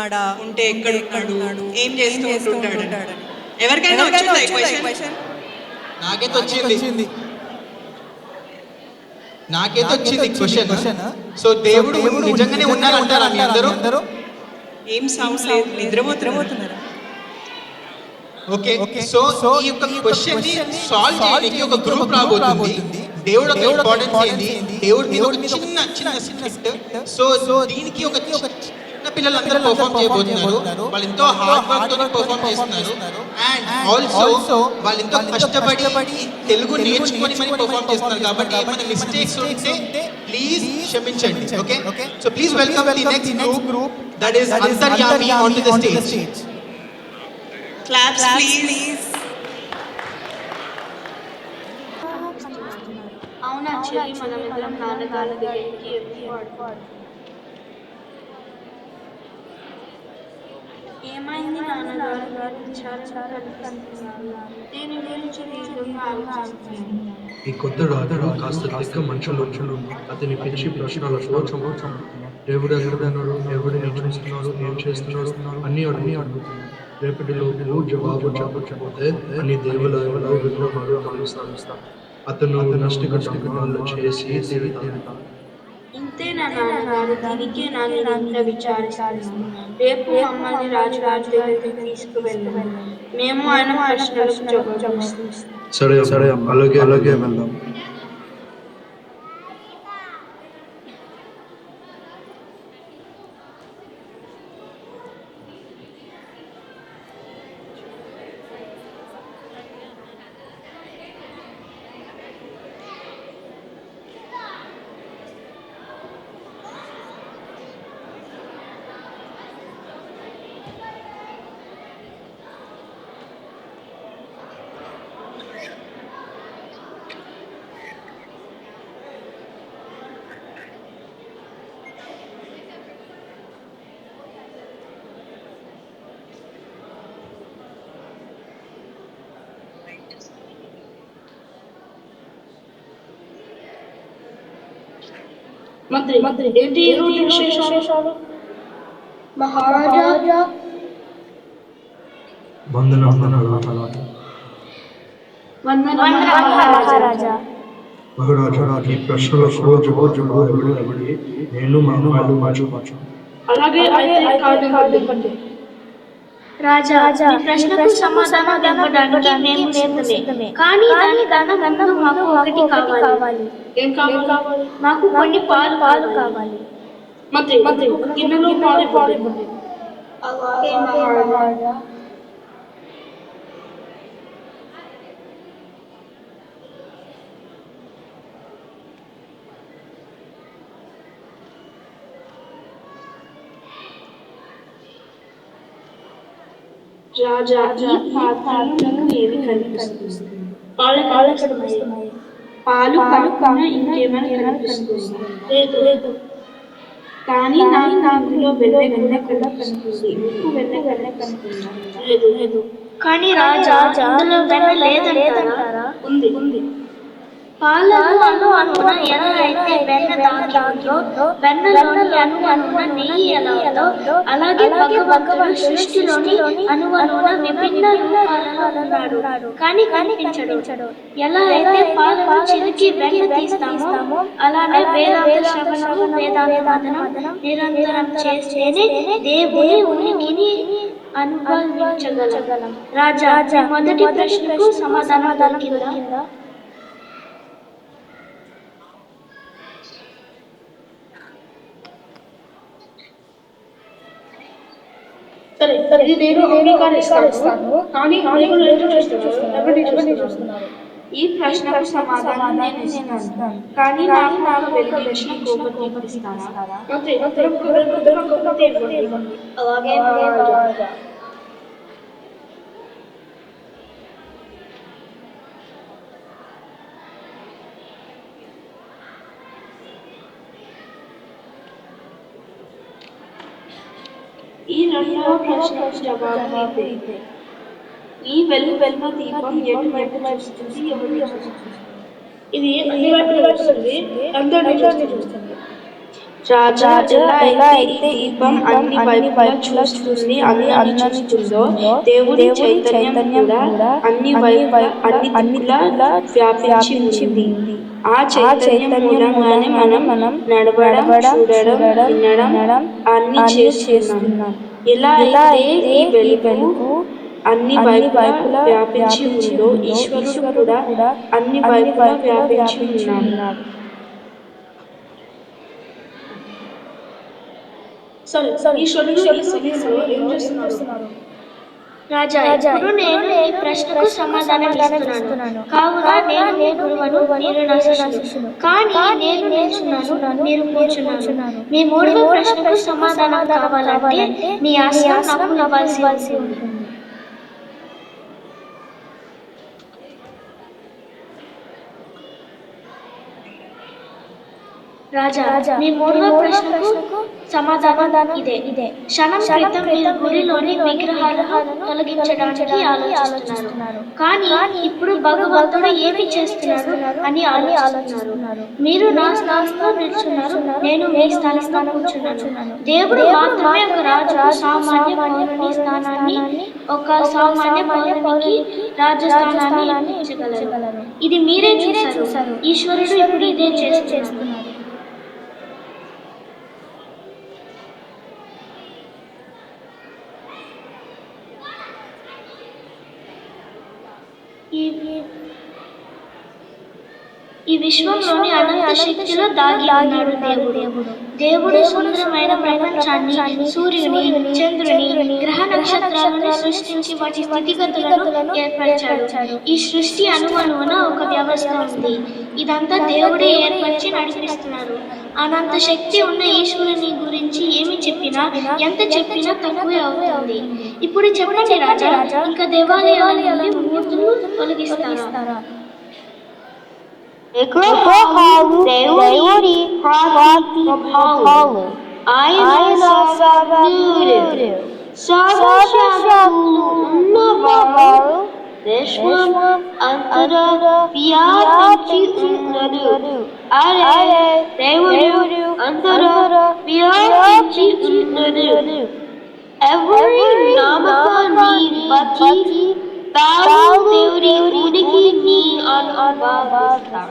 ఆడా ఉంటే ఎక్కడ ఉన్నాడు? ఏం చేస్తూ ఉంటాడని. ఎవరికైనా వచ్చిందా question? నాకైతే వచ్చింది. నాకైతే వచ్చింది క్వశ్చన్ సో దేవుడు నిజంగానే ఉన్నారంటారా మీ అందరూ? ఏం సౌండ్ లేదు. నిద్రపోతున్నారు. ఓకే. సో ఈ యొక్క క్వశ్చన్ని సాల్వ్ చేయడానికి ఒక గ్రూప్ రాబోతుంది. దేవుడు ఒక ఇంపార్టెన్స్ ఏంది? దేవుడు మీద ఒక చిన్న చిన్న సో సో దీనికి ఒక పిల్లలందరూ పర్ఫామ్ చేయబోతున్నారు. వాళ్ళు ఎంతో హార్డ్ వర్క్తో పర్ఫామ్ చేస్తున్నారు. అండ్ ఆల్సో వాళ్ళు ఎంతో కష్టపడి తెలుగు నేర్చుకొని మరి పర్ఫామ్ చేస్తున్నారు కాబట్టి ఏమైనా మిస్టేక్స్ ఉంటే ప్లీజ్ క్షమించండి okay so please welcome the next group that is Antaryami on to the stage claps please అవునా చెల్లి మనం ఇద్దరం నాన్నగారి దగ్గరికి వెళ్ళి ఏమైంది నాన్నగారు గారు? చాలా కనిపిస్తున్నారు. దీని గురించి నిజంగా ఆలోచిస్తున్నాను ఈ కొత్త రాజు కాస్త తిక్క మనుషులు మనుషులు అతని పిలిచి ప్రశ్నలకు చమోచం దేవుడు ఎక్కడున్నాడు ఎవడిని చూస్తున్నాడు ఏం చేస్తున్నాడు అన్నీ అన్నీ అడుగుతున్నాడు రేపటిలో జవాబు చెప్పకపోతే అని దేవులలో విగ్రహాలు కొనసాగిస్తాడు అతను నష్ట కష్టకటాలు చేసి అంతే ఇంతేనా నాన్నగారు దీనికే నా నిరంతర విచారిస్తాను రేపు మమ్మల్ని రాజు రాజు దగ్గరికి తీసుకువెళ్ళాను మేము ఆయన ప్రశ్నలకు జవాబు సరే సరే అలాగే అలాగే వెళ్దాం. మంత్రి మంత్రి ఏంటి ఈ రోజు విశేషాలు మహారాజా వందన వందన వందన మహారాజా మహారాజా ఈ ప్రశ్నలకు జవాబు ఎవడు ఎవడి నేను మా వాళ్ళు మర్చిపోవచ్చు అలాగే అయితే కాదు ఇవ్వండి రాజా ఈ ప్రశ్నకు సమాధానం ఇవ్వడానికి మేము సిద్ధమే. కానీ దాని దాని ముందు మాకు ఒకటి కావాలి. ఏం కావాలి? మాకు కొన్ని పాలు పాలు కావాలి. మంత్రి మంత్రి గిన్నెలో పాలు పాలు పాత్రలో కనిపిస్తుంది? పాలు పాలు కనిపిస్తున్నాయి? పాలు కాకుండా ఇంకేమైనా కనిపిస్తుంది. లేదు లేదు. కానీ నాకు నాకులో వెన్న వెన్న కూడా కనిపిస్తుంది. వెన్న వెన్న కనిపిస్తుంది. లేదు లేదు. కానీ రాజా అందులో లేదంటారా? ఉంది ఉంది. ఎలా అయితే వెన్న వెన్నలోని నెయ్యి ఎలా అలాగే భగవంతుడు సృష్టిలోని అనువనున విభిన్న ఉన్నాడు కానీ కనిపించడు. ఎలా అయితే పాలను చిలికి వెన్న తీస్తామో అలానే వేదాంత శ్రవణము వేదాంత మదనం నిరంతరం చేస్తేనే దేవుని ఉనికిని అనుభవించగలం. రాజా మొదటి ప్రశ్నకు సమాధానం దొరికిందా? సరే ఇది నేను అంగీకరిస్తాను కానీ చూస్తున్నారు ఎవరిని చూస్తున్నారు? ఈ ప్రశ్నకు సమాధానం నేను ఇస్తాను. కానీ నాకు నాకు వెలిగించిన కోపం అలాగే ఈ రెండవ ప్రశ్న జవాబు ఇదే ఈ వెలు వెలుమ దీపం ఎటు వైపు చూస్తుంది ఎవరు చూస్తుంది ఇది అన్ని వైపులా చూస్తుంది అందరినీ చూస్తుంది. రాజా ఎలా అయితే దీపం అన్ని వైపు వైపులా చూస్తుంది అన్ని చూసో దేవుడి చైతన్యం కూడా అన్ని వైపు అన్ని అన్నిలా వ్యాపించింది ఆ చైతన్యం మూలంగానే మనం మనం నడవడం చూడడం వినడం అన్ని చేస్తున్నాం. ఎలా అయితే ఈ వెలుగు అన్ని వైపులా వ్యాపించి ఉందో ఈశ్వరుడు కూడా అన్ని వైపులా వ్యాపించి ఉన్నాడు. సరే ఈశ్వరుడు ఏం చేస్తున్నారు రాజా ఇప్పుడు నేను ఈ ప్రశ్నకు సమాధానం ఇస్తున్నాను. కావున నేను గురువను మీరు నా కానీ నేను నిల్చున్నాను మీరు కూర్చున్నాను మీ మూడవ ప్రశ్నకు సమాధానం కావాలంటే మీ ఆశయం నాకు ఇవ్వాల్సి ఉంటుంది. రాజా మీ మూడవ ప్రశ్నకు సమాధానం ఇదే. ఇదే. క్షణం క్రితం మీరు గుడిలోని విగ్రహాలను తొలగించడానికి ఆలోచిస్తున్నారు. కానీ ఇప్పుడు భగవంతుడు ఏమి చేస్తున్నారు అని ఆలోచిస్తున్నారు. మీరు నా స్థానంలో నిల్చున్నారు. నేను మీ స్థానంలో కూర్చున్నాను. దేవుడు మాత్రమే ఒక రాజు సామాన్య పౌరుని స్థానాన్ని ఒక సామాన్య పౌరునికి రాజస్థానాన్ని ఇది మీరే చూశారు. ఈశ్వరుడు ఇప్పుడు ఇదే చేస్తున్నారు. ఈ విశ్వంలోని అనంత శక్తిలో దాగి ఉన్నాడు దేవుడు. దేవుడు సుందరమైన ప్రపంచాన్ని సూర్యుని చంద్రుని గ్రహ నక్షత్రాలను సృష్టించి వాటి స్థితిగతులను ఏర్పరిచాడు. ఈ సృష్టి అనువనువున ఒక వ్యవస్థ ఉంది. ఇదంతా దేవుడే ఏర్పరిచి నడిపిస్తున్నారు అనంత శక్తి ఉన్న ఈశ్వరుని గురించి ఏమి చెప్పినా ఎంత చెప్పినా తక్కువే అవుతుంది. ఇప్పుడు చెప్పండి రాజా ఇంకా దేవాలయాల మూర్తులు తొలగిస్తారా? దేవుడి ఆయన Deşmamam Antara Fiyatınki ürünleri Are Devuru Antara Fiyatınki ürünleri Every Namaka Ni Bati Bağlı Devri Uniki Ni Anababasa